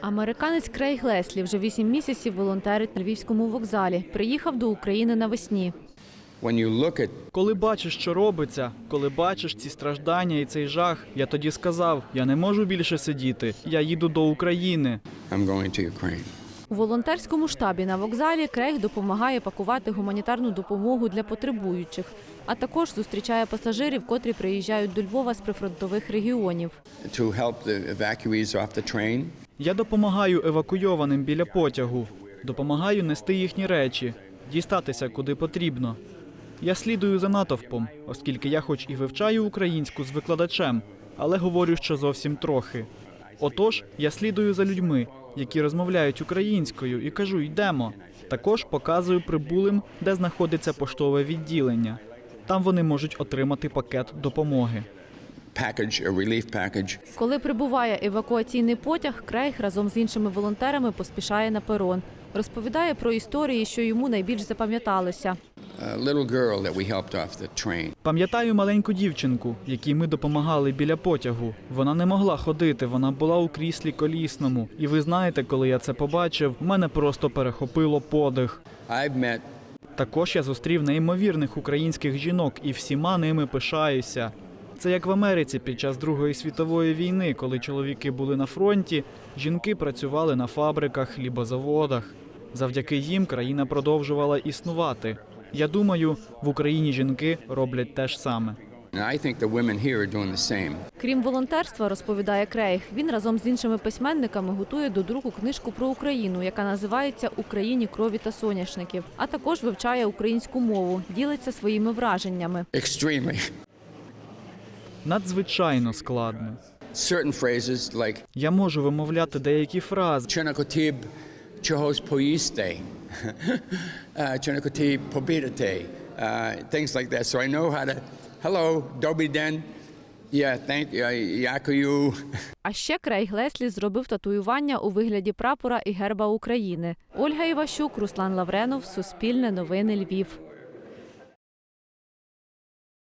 Американець Крейг Леслі вже вісім місяців волонтерить на львівському вокзалі. Приїхав до України навесні. Коли бачиш, що робиться, коли бачиш ці страждання і цей жах, я тоді сказав: я не можу більше сидіти. Я їду до України. У волонтерському штабі на вокзалі Крейг допомагає пакувати гуманітарну допомогу для потребуючих, а також зустрічає пасажирів, котрі приїжджають до Львова з прифронтових регіонів. Я допомагаю евакуйованим біля потягу, допомагаю нести їхні речі, дістатися куди потрібно. Я слідую за натовпом, оскільки я хоч і вивчаю українську з викладачем, але говорю ще зовсім трохи. Отож, я слідую за людьми, які розмовляють українською, і кажу йдемо. Також показую прибулим, де знаходиться поштове відділення. Там вони можуть отримати пакет допомоги. Package, a relief package. Коли прибуває евакуаційний потяг, Крейг разом з іншими волонтерами поспішає на перон. Розповідає про історії, що йому найбільш запам'яталося. Пам'ятаю маленьку дівчинку, якій ми допомагали біля потягу. Вона не могла ходити, вона була у кріслі колісному. І ви знаєте, коли я це побачив, в мене просто перехопило подих. Також я зустрів неймовірних українських жінок і всіма ними пишаюся. Це як в Америці під час Другої світової війни, коли чоловіки були на фронті, жінки працювали на фабриках, хлібозаводах. Завдяки їм країна продовжувала існувати. Я думаю, в Україні жінки роблять те ж саме. Крім волонтерства, розповідає Крейг, він разом з іншими письменниками готує до друку книжку про Україну, яка називається Україні крові та соняшників, а також вивчає українську мову, ділиться своїми враженням. Extremely. Надзвичайно складно. Я можу вимовляти деякі фрази. Чогось поїсти. Uh, Ченакотіб побідати. Uh, Things like that. So I know how to, hello, добрий Den. Yeah, thank you, дякую. А ще край Глеслі зробив татуювання у вигляді прапора і герба України. Ольга Іващук, Руслан Лавренов, Суспільне новини Львів.